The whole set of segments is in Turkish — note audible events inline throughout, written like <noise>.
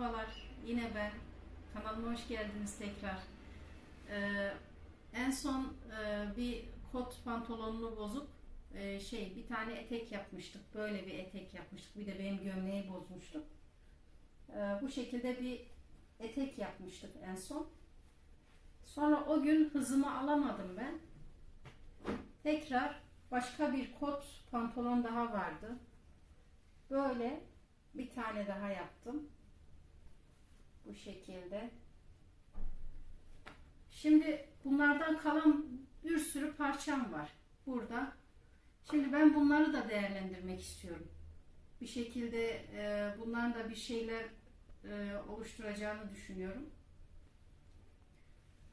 Merhabalar, yine ben. Kanalıma hoş geldiniz tekrar. Ee, en son e, bir kot pantolonunu bozup e, şey bir tane etek yapmıştık. Böyle bir etek yapmıştık. Bir de benim gömleği bozmuştuk. Ee, bu şekilde bir etek yapmıştık en son. Sonra o gün hızımı alamadım ben. Tekrar başka bir kot pantolon daha vardı. Böyle bir tane daha yaptım. Bu şekilde. Şimdi bunlardan kalan bir sürü parçam var burada. Şimdi ben bunları da değerlendirmek istiyorum. Bir şekilde e, bunların da bir şeyler e, oluşturacağını düşünüyorum.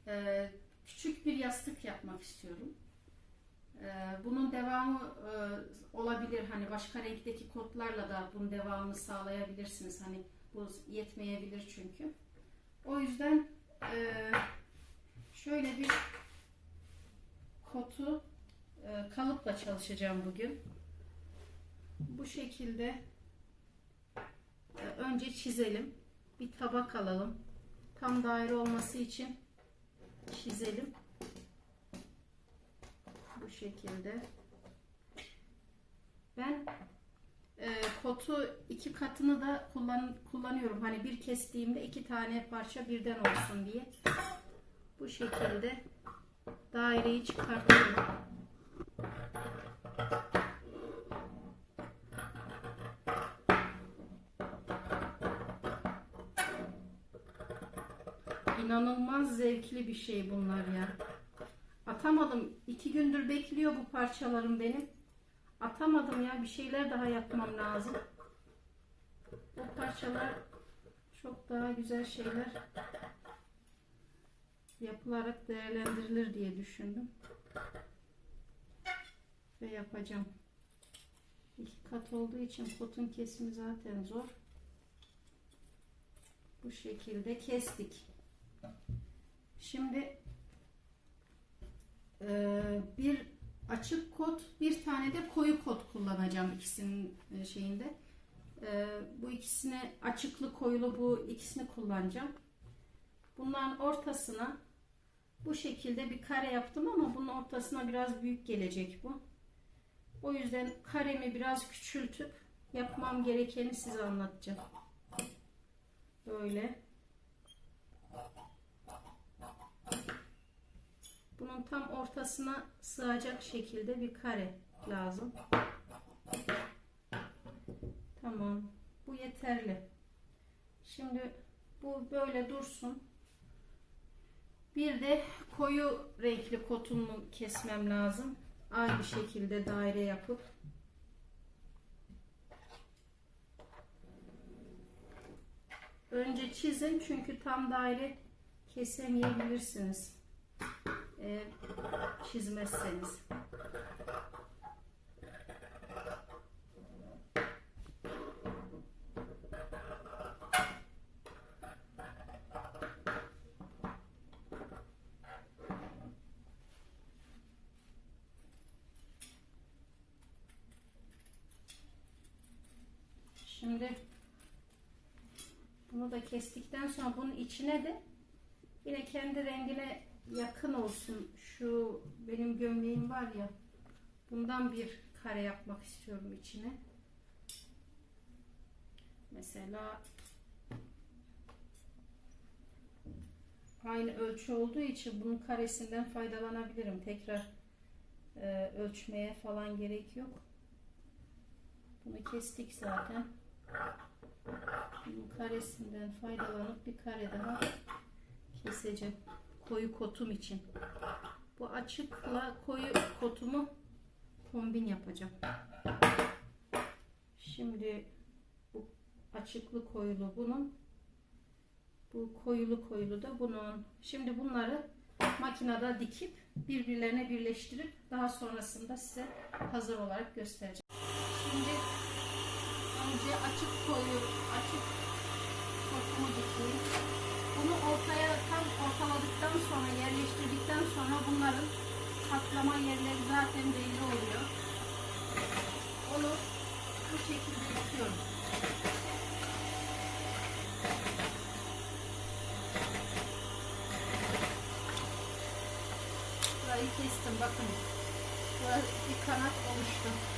E, küçük bir yastık yapmak istiyorum. E, bunun devamı e, olabilir. Hani başka renkteki kodlarla da bunun devamını sağlayabilirsiniz. Hani bu yetmeyebilir çünkü. O yüzden e, şöyle bir kotu e, kalıpla çalışacağım bugün. Bu şekilde e, önce çizelim. Bir tabak alalım. Tam daire olması için çizelim. Bu şekilde. Ben e, kotu iki katını da kullan, kullanıyorum. Hani bir kestiğimde iki tane parça birden olsun diye. Bu şekilde daireyi çıkartıyorum. İnanılmaz zevkli bir şey bunlar ya. Atamadım. İki gündür bekliyor bu parçalarım benim. Atamadım ya. Bir şeyler daha yapmam lazım. Bu parçalar çok daha güzel şeyler yapılarak değerlendirilir diye düşündüm. Ve yapacağım. İki kat olduğu için kotun kesimi zaten zor. Bu şekilde kestik. Şimdi bir açık kot, bir tane de koyu kot kullanacağım ikisinin e, şeyinde. Ee, bu ikisini açıklı koyulu bu ikisini kullanacağım. Bunların ortasına bu şekilde bir kare yaptım ama bunun ortasına biraz büyük gelecek bu. O yüzden karemi biraz küçültüp yapmam gerekeni size anlatacağım. Böyle. Bunun tam ortasına sığacak şekilde bir kare lazım. Tamam. Bu yeterli. Şimdi bu böyle dursun. Bir de koyu renkli kotumu kesmem lazım. Aynı şekilde daire yapıp Önce çizin çünkü tam daire kesemeyebilirsiniz eğer çizmezseniz. Şimdi bunu da kestikten sonra bunun içine de yine kendi rengine yakın olsun. Şu benim gömleğim var ya. Bundan bir kare yapmak istiyorum içine. Mesela aynı ölçü olduğu için bunun karesinden faydalanabilirim. Tekrar e, ölçmeye falan gerek yok. Bunu kestik zaten. Bunun karesinden faydalanıp bir kare daha keseceğim koyu kotum için. Bu açıkla koyu kotumu kombin yapacağım. Şimdi bu açıklı koyulu bunun. Bu koyulu koyulu da bunun. Şimdi bunları makinede dikip birbirlerine birleştirip daha sonrasında size hazır olarak göstereceğim. Şimdi önce açık koyu açık sokumu. Bunu ortaya tam ortaladıktan sonra yerleştirdikten sonra bunların katlama yerleri zaten belli oluyor. Onu bu şekilde dikiyorum. Burayı kestim bakın. Burası bir kanat oluştu.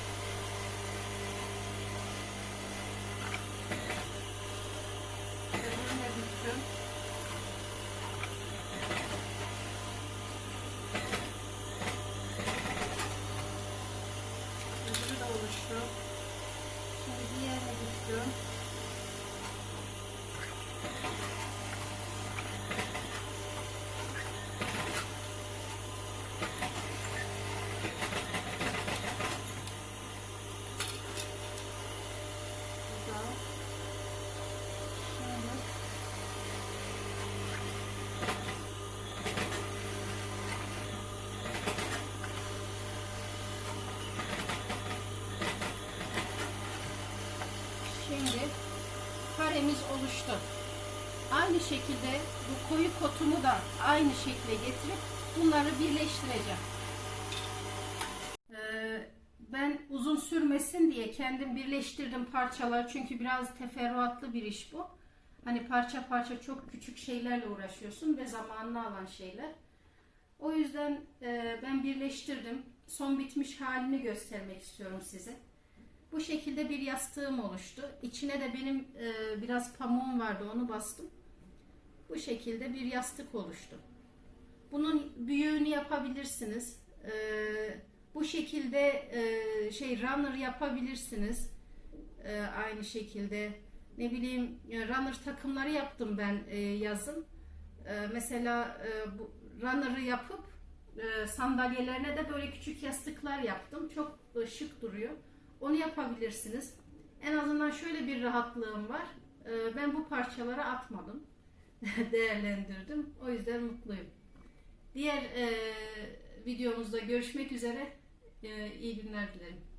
Oluştu. Şimdi diğerine büktüm. Güzel. Şöyle. Şimdi karemiz oluştu. Aynı şekilde bu koyu kotumu da aynı şekle getirip bunları birleştireceğim. Ee, ben uzun sürmesin diye kendim birleştirdim parçalar çünkü biraz teferruatlı bir iş bu. Hani parça parça çok küçük şeylerle uğraşıyorsun ve zamanını alan şeyler. O yüzden e, ben birleştirdim. Son bitmiş halini göstermek istiyorum size. Bu şekilde bir yastığım oluştu. İçine de benim e, biraz pamuğum vardı onu bastım. Bu şekilde bir yastık oluştu. Bunun büyüğünü yapabilirsiniz. E, bu şekilde e, şey runner yapabilirsiniz. E, aynı şekilde ne bileyim e, runner takımları yaptım ben e, yazın. E, mesela e, bu runner'ı yapıp e, sandalyelerine de böyle küçük yastıklar yaptım. Çok e, şık duruyor. Onu yapabilirsiniz. En azından şöyle bir rahatlığım var. E, ben bu parçaları atmadım. <laughs> Değerlendirdim. O yüzden mutluyum. Diğer e, videomuzda görüşmek üzere. E, iyi günler dilerim.